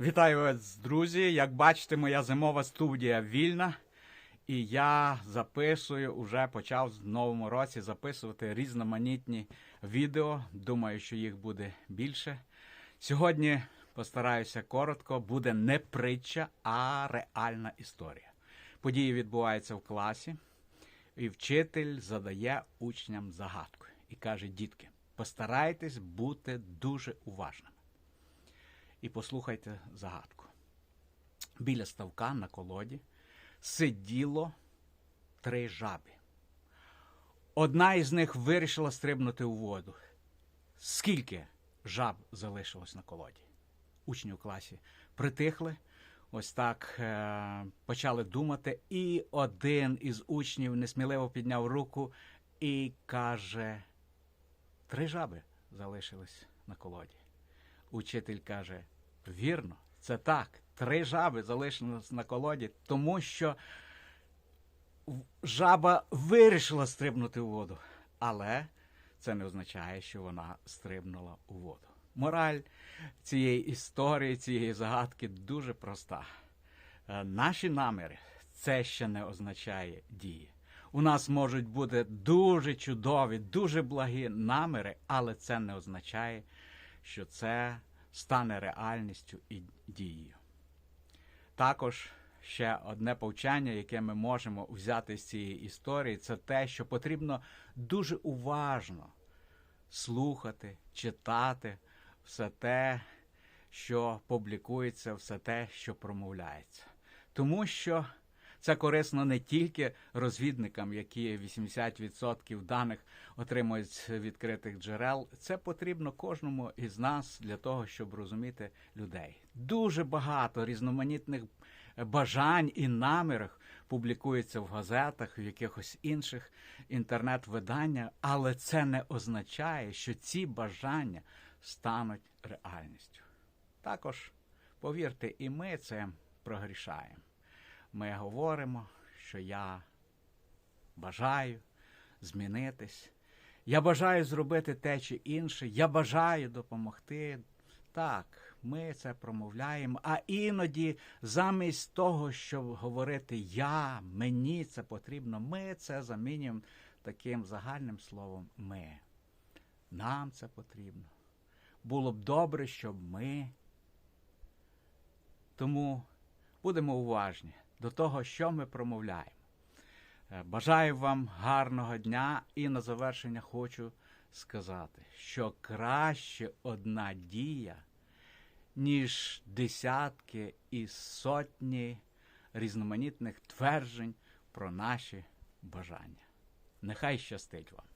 Вітаю вас, друзі! Як бачите, моя зимова студія вільна, і я записую, уже почав в новому році записувати різноманітні відео. Думаю, що їх буде більше. Сьогодні постараюся коротко, буде не притча, а реальна історія. Події відбуваються в класі, і вчитель задає учням загадку і каже: дітки, постарайтесь бути дуже уважними. І послухайте загадку. Біля ставка на колоді сиділо три жаби. Одна із них вирішила стрибнути у воду. Скільки жаб залишилось на колоді? Учні у класі притихли, ось так е- почали думати, і один із учнів несміливо підняв руку і каже: Три жаби залишились на колоді. Учитель каже: вірно, це так. Три жаби залишились на колоді, тому що жаба вирішила стрибнути у воду. Але це не означає, що вона стрибнула у воду. Мораль цієї історії, цієї загадки дуже проста. Е, Наші наміри це ще не означає дії. У нас можуть бути дуже чудові, дуже благі наміри, але це не означає, що це стане реальністю і дією. Також ще одне повчання, яке ми можемо взяти з цієї історії, це те, що потрібно дуже уважно слухати, читати все те, що публікується, все те, що промовляється. Тому що це корисно не тільки розвідникам, які 80% даних отримують з відкритих джерел. Це потрібно кожному із нас для того, щоб розуміти людей. Дуже багато різноманітних бажань і намірів публікується в газетах, в якихось інших інтернет-виданнях, але це не означає, що ці бажання стануть реальністю. Також, повірте, і ми це прогрішаємо. Ми говоримо, що я бажаю змінитись, я бажаю зробити те чи інше, я бажаю допомогти. Так, ми це промовляємо, а іноді, замість того, щоб говорити я, мені це потрібно, ми це замінюємо таким загальним словом ми. Нам це потрібно. Було б добре, щоб ми. Тому будемо уважні до того, що ми промовляємо. Е, Бажаю вам гарного дня і на завершення хочу сказати, що краще одна дія, ніж десятки і сотні різноманітних тверджень про наші бажання. Нехай щастить вам!